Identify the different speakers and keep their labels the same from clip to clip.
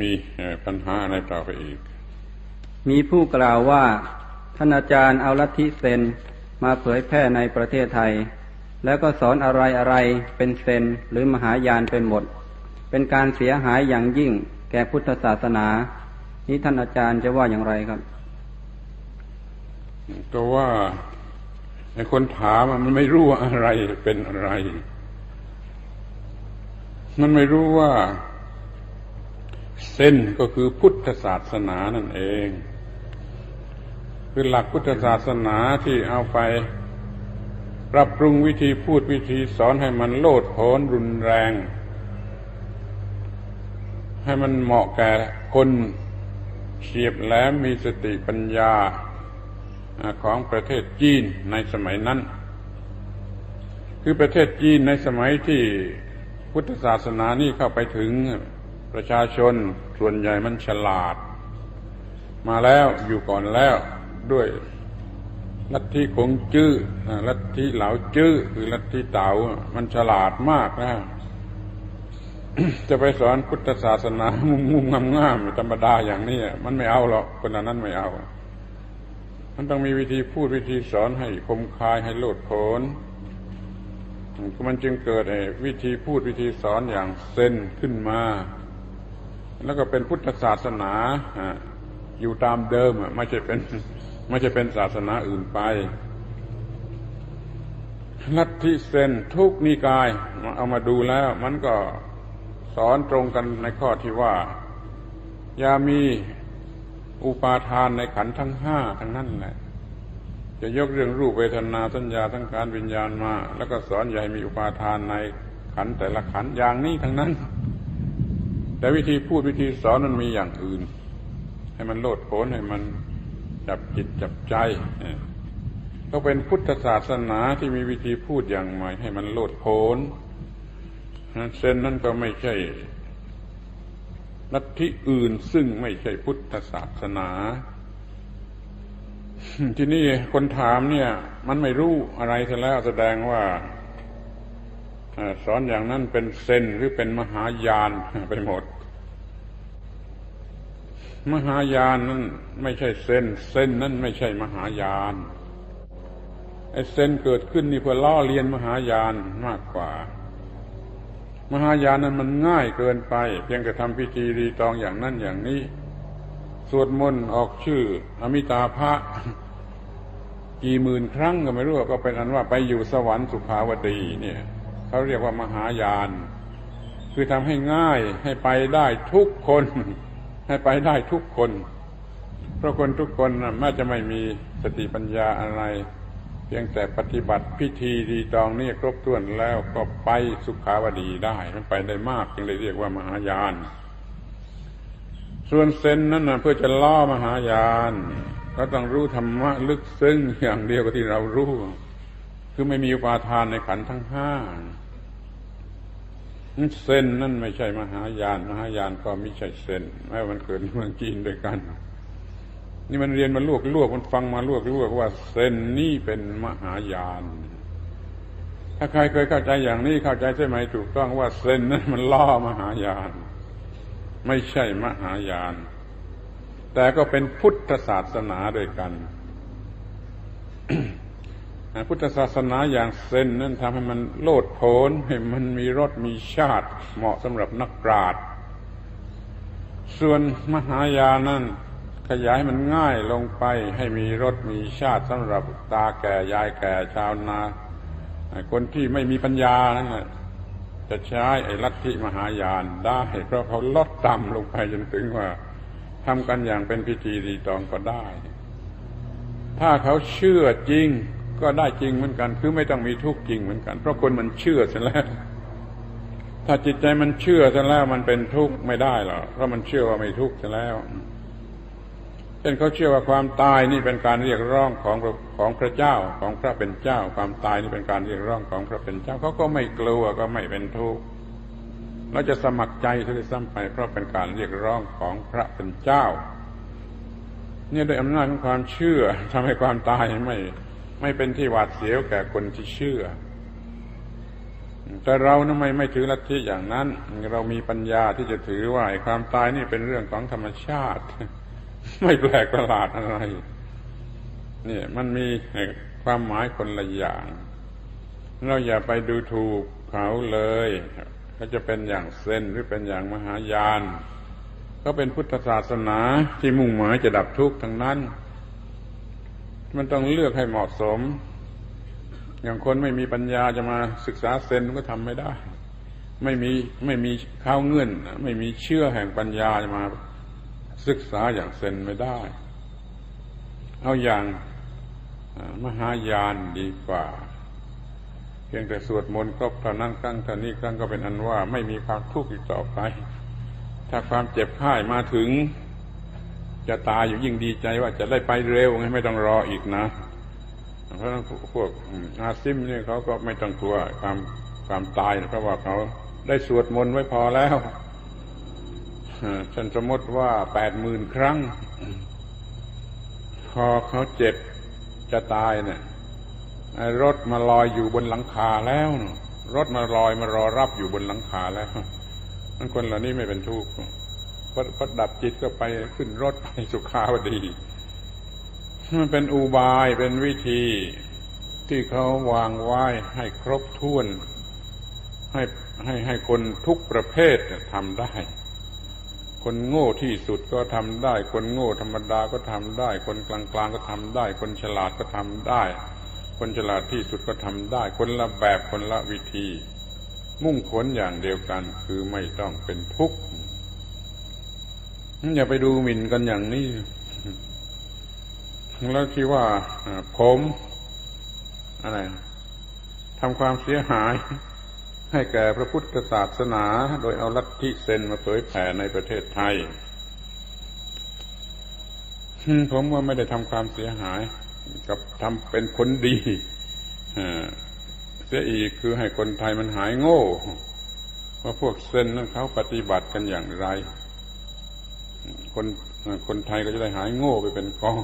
Speaker 1: มีปัญหาอะไรต่อไปอีก
Speaker 2: มีผู้กล่าวว่าท่านอาจารย์เอาลัทธิเซนมาเผยแพร่ในประเทศไทย แล้วก็สอนอะไรอะไรเป็นเซนหรือมหายานเป็นหมด เป็นการเสียหายอย่างยิ่งแก่พุทธศาสนา นี้ท่านอาจารย์จะว่าอย่างไรครับ
Speaker 1: ก็ว่าไอ้คนถามมันไม่รู้ว่าอะไรเป็นอะไร มันไม่รู้ว่า เส้นก็คือพุทธศาสนานั่นเอง คือหลักพุทธศาสนาที่เอาไป ปรับปรุงวิธีพูดวิธีสอนให้มันโลดโผนรุนแรง ให้มันเหมาะแก่คนเฉียบแหลมมีสติปัญญาของประเทศจีนในสมัยนั้น คือประเทศจีนในสมัยที่พุทธศาสนานี่เข้าไปถึง ประชาชนส่วนใหญ่มันฉลาด มาแล้วอยู่ก่อนแล้วด้วยลัทธิคงจื้อลัทธิเหลาจื้อคือลัทธิเต๋ามันฉลาดมากนะจะไปสอนพุทธศาสนามุมมุมงามงามธรรมดาอย่างนี้มันไม่เอาหรอกคนนั้นไม่เอา มันต้องมีวิธีพูดวิธีสอนให้คมคายให้โลดโผนมันจึงเกิดวิธีพูดวิธีสอนอย่างเซนขึ้นมา แล้วก็เป็นพุทธศาสนาอยู่ตามเดิมไม่ใช่เป็นไม่ใช่เป็นศาสนาอื่นไปลัทธิเซนทุกนิกายเอามาดูแล้ว มันก็สอนตรงกันในข้อที่ว่า อย่ามีอุปาทานในขันทั้งห้าทั้งนั้นแหละจะยกเรื่องรูปเวทนาสัญญาทั้งการวิญญาณมา แล้วก็สอนอย่าให้มีอุปาทานในขันแต่ละขันอย่างนี้ทั้งนั้น แต่วิธีพูดวิธีสอนมันมีอย่างอื่น ให้มันโลดโผนให้มันจับจิตจับใจก็เป็นพุทธศาสนาที่มีวิธีพูดอย่างใหม่ ให้มันโลดโผนเส้นนั้นก็ไม่ใช่ลัทธิอื่นซึ่งไม่ใช่พุทธศาสนา ที่นี่คนถามเนี่ย มันไม่รู้อะไรซะแล้วแสดงว่าสอนอย่างนั้นเป็นเซนหรือเป็นมหายานไปหมด มหายานนั้นไม่ใช่เซนเซนนั้นไม่ใช่มหายานไอ้เซนเกิดขึ้นนี่เพื่อล่อเลียนมหายานมากกว่า มหายานนั้นมันง่ายเกินไป เพียงแต่ทำพิธีรีตองอย่างนั้นอย่างนี้ สวดมนต์ออกชื่อ อมิตาภะกี่หมื่นครั้งก็ไม่รู้ก็เป็นอันว่าไปอยู่สวรรค์สุขาวดีเนี่ยเขาเรียกว่ามหายาน คือทำให้ง่ายให้ไปได้ทุกคน ให้ไปได้ทุกคน เพราะคนทุกคนแม้จะไม่มีสติปัญญาอะไร เพียงแต่ปฏิบัติพิธีดีตองนี่ครบถ้วนแล้วก็ไปสุขาวดีได้มันไปได้มากจึงเลยเรียกว่ามหายาน ส่วนเซนนั้นนะเพื่อจะล่อมหายาน ก็ต้องรู้ธรรมะลึกซึ้งอย่างเดียวกับที่เรารู้ คือไม่มีอุปาทานในขันทั้งห้า เส้นนั่นไม่ใช่มหายาน มหายานก็ไม่ใช่เส้นแม้มันเกิดเมืองจีนด้วยกัน นี่มันเรียนมาลวกลวกมันฟังมาลวกลวกว่าเส้นนี่เป็นมหายาน ถ้าใครเคยเข้าใจอย่างนี้เข้าใจใช่ไหมถูกต้องว่าเส้นนั้นมันล่อมหายาน ไม่ใช่มหายาน แต่ก็เป็นพุทธศาสนาด้วยกัน พุทธศาสนาอย่างเซนนั่นทำให้มันโลดโผนให้มันมีรสมีชาติเหมาะสำหรับนักปราชญ์ส่วนมหายานั่นขยายมันง่ายลงไปให้มีรสมีชาติสำหรับตาแก่ยายแก่ชาวนา คนที่ไม่มีปัญญานั่นจะใช้ไอ้ลัทธิมหายานได้เพราะเขาลดต่ำลงไปจนถึงว่าทำกันอย่างเป็นพิธีรีตองก็ได้ ถ้าเขาเชื่อจริง ก็ได้จริงเหมือนกัน คือไม่ต้องมีทุกข์จริงเหมือนกัน เพราะคนมันเชื่อเสร็จแล้ว ถ้าจิตใจมันเชื่อเสร็จแล้วมันเป็นทุกข์ไม่ได้หรอกเพราะมันเชื่อว่าไม่ทุกข์เสร็จแล้วเช่นเขาเชื่อว่าความตายนี่เป็นการเรียกร้องของของพระเจ้าของพระเป็นเจ้า ความตายนี่เป็นการเรียกร้องของพระเป็นเจ้าเขาก็ไม่กลัวก็ไม่เป็นทุกข์เราจะสมัครใจที่จะซ้ำไปเพราะเป็นการเรียกร้องของพระเป็นเจ้า เนี่ยด้วยอำนาจของความเชื่อทำให้ความตายไม่ ไม่เป็นที่หวาดเสียวแก่คนที่เชื่อ แต่เราทำไมไม่ถือลัทธิอย่างนั้น เรามีปัญญาที่จะถือว่าความตายนี่เป็นเรื่องของธรรมชาติ ไม่แปลกประหลาดอะไรนี่มันมีความหมายคนละอย่าง เราอย่าไปดูถูกเขาเลยเขาจะเป็นอย่างเซนหรือเป็นอย่างมหายาน ก็เป็นพุทธศาสนาที่มุ่งหมายจะดับทุกข์ทั้งนั้น มันต้องเลือกให้เหมาะสม อย่างคนไม่มีปัญญาจะมาศึกษาเซนก็ทำไม่ได้ ไม่มีไม่มีข้าวเงื่อน ไม่มีเชื่อแห่งปัญญาจะมาศึกษาอย่างเซนไม่ได้ เอาอย่างมหายานดีกว่า เพียงแต่สวดมนต์ก็เท่านั้นครั้งเท่านี้ครั้งก็เป็นอันว่า ไม่มีความทุกข์อีกต่อไป ถ้าความเจ็บไข้มาถึง จะตายอยู่ยิ่งดีใจว่าจะได้ไปเร็วไงไม่ต้องรออีกนะ เพราะพวกอาซิมเนี่ยเขาก็ไม่ต้องกลัวความความตายเพราะว่าเขาได้สวดมนต์ไว้พอแล้วฉันสมมติว่าแปดหมื่นครั้ง พอเขาเจ็บจะตายเนี่ยรถมาลอยอยู่บนหลังคาแล้วรถมาลอยมารอรับอยู่บนหลังคาแล้วนั่นคนเหล่านี้ไม่เป็นทุกข์ พอดับจิตก็ไปขึ้นรถไปสุขาวดี มันเป็นอุบายเป็นวิธีที่เขาวางไว้ให้ครบถ้วน ให้ให้ให้คนทุกประเภททำได้ คนโง่ที่สุดก็ทำได้ คนโง่ธรรมดาก็ทำได้ คนกลางๆก็ทำได้ คนฉลาดก็ทำได้ คนฉลาดที่สุดก็ทำได้ คนละแบบคนละวิธี มุ่งผลอย่างเดียวกันคือไม่ต้องเป็นทุกข์ อย่าไปดูหมิ่นกันอย่างนี้แล้วคิดว่าผมอะไรทำความเสียหาย ให้แก่พระพุทธศาสนา โดยเอาลัทธิเซนมาเผยแผ่ในประเทศไทย ผมว่าไม่ได้ทำความเสียหาย กับทำเป็นคนดีเสียอีกคือให้คนไทยมันหายโง่ ว่าพวกเซนนั้นเขาปฏิบัติกันอย่างไร คนคนไทยก็จะได้หายโง่ไปเป็นกอง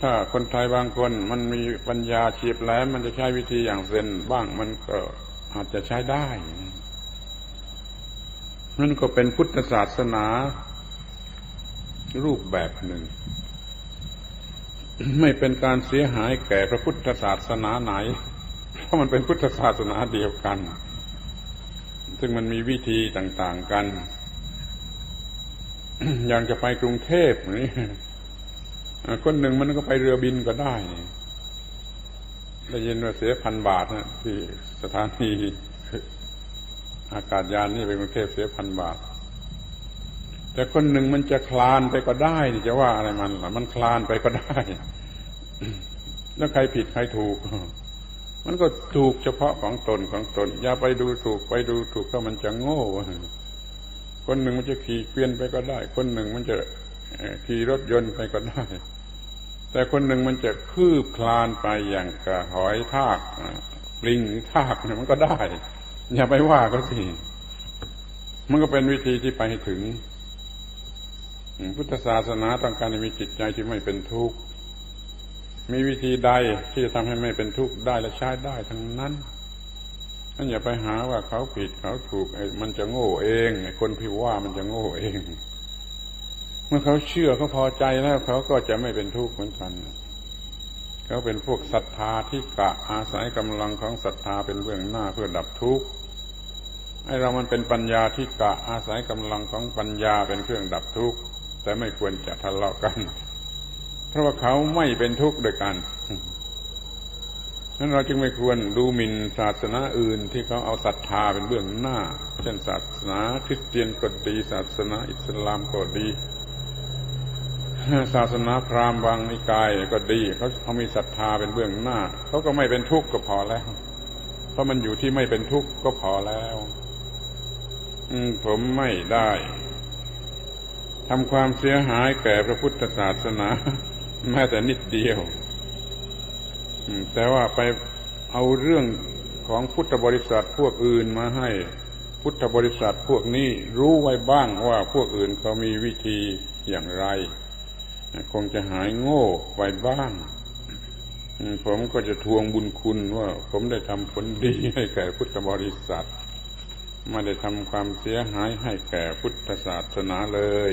Speaker 1: ถ้าคนไทยบางคนมันมีปัญญาเฉียบแหลมมันจะใช้วิธีอย่างเซนบ้างมันก็อาจจะใช้ได้ นั่นก็เป็นพุทธศาสนา รูปแบบหนึ่ง ไม่เป็นการเสียหายแก่พระพุทธศาสนาไหน เพราะมันเป็นพุทธศาสนาเดียวกัน ซึ่งมันมีวิธีต่าง ๆ กัน อย่างจะไปกรุงเทพนี่คนหนึ่งมันก็ไปเรือบินก็ได้ได้ยินว่าเสียพันบาทนะที่สถานีอากาศยานนี่ไปกรุงเทพเสียพันบาท แต่คนหนึ่งมันจะคลานไปก็ได้จะว่าอะไรมันล่ะมันคลานไปก็ได้ แล้วใครผิดใครถูก มันก็ถูกเฉพาะของตนของตน อย่าไปดูถูกไปดูถูกก็มันจะโง่ คนหนึ่งมันจะขี่เกวียนไปก็ได้ คนหนึ่งมันจะขี่รถยนต์ไปก็ได้ แต่คนหนึ่งมันจะคืบคลานไปอย่างกระหอยทากปลิงหรือทากมันก็ได้ อย่าไปว่าก็สิมันก็เป็นวิธีที่ไปถึง พุทธศาสนาต้องการมีจิตใจที่ไม่เป็นทุกข์มีวิธีใดที่จะทำให้ไม่เป็นทุกข์ได้และใช้ได้ทั้งนั้น นั่นอย่าไปหาว่าเขาผิดเขาถูกมันจะโง่เองคนพิว่ามันจะโง่เอง เมื่อเขาเชื่อเขาพอใจแล้วเขาก็จะไม่เป็นทุกข์เหมือนกันเขาเป็นพวกศรัทธาที่กะอาศัยกำลังของศรัทธาเป็นเบื้องหน้าเพื่อดับทุกข์ไอ้เรามันเป็นปัญญาที่กะอาศัยกำลังของปัญญาเป็นเครื่องดับทุกข์แต่ไม่ควรจะทะเลาะกัน เพราะว่าเขาไม่เป็นทุกข์ด้วยกัน นั้นเราจึงไม่ควรดูหมิ่นศาสนาอื่นที่เขาเอาศรัทธาเป็นเบื้องหน้า เช่นศาสนาคริสเตียนก็ดีศาสนาอิสลามก็ดี ศาสนาพราหมณ์บางนิกายก็ดีเขาเขามีศรัทธาเป็นเบื้องหน้าเขาก็ไม่เป็นทุกข์ก็พอแล้ว เพราะมันอยู่ที่ไม่เป็นทุกข์ก็พอแล้วผมไม่ได้ทำความเสียหายแก่พระพุทธศาสนาแม้แต่นิดเดียว แต่ว่าไปเอาเรื่องของพุทธบริษัทพวกอื่นมาให้พุทธบริษัทพวกนี้รู้ไว้บ้างว่าพวกอื่นเขามีวิธีอย่างไร คงจะหายโง่ไว้บ้าง ผมก็จะทวงบุญคุณว่า ผมได้ทำผลดีให้แก่พุทธบริษัทไม่ได้ทำความเสียหายให้แก่พุทธศาสนาเลย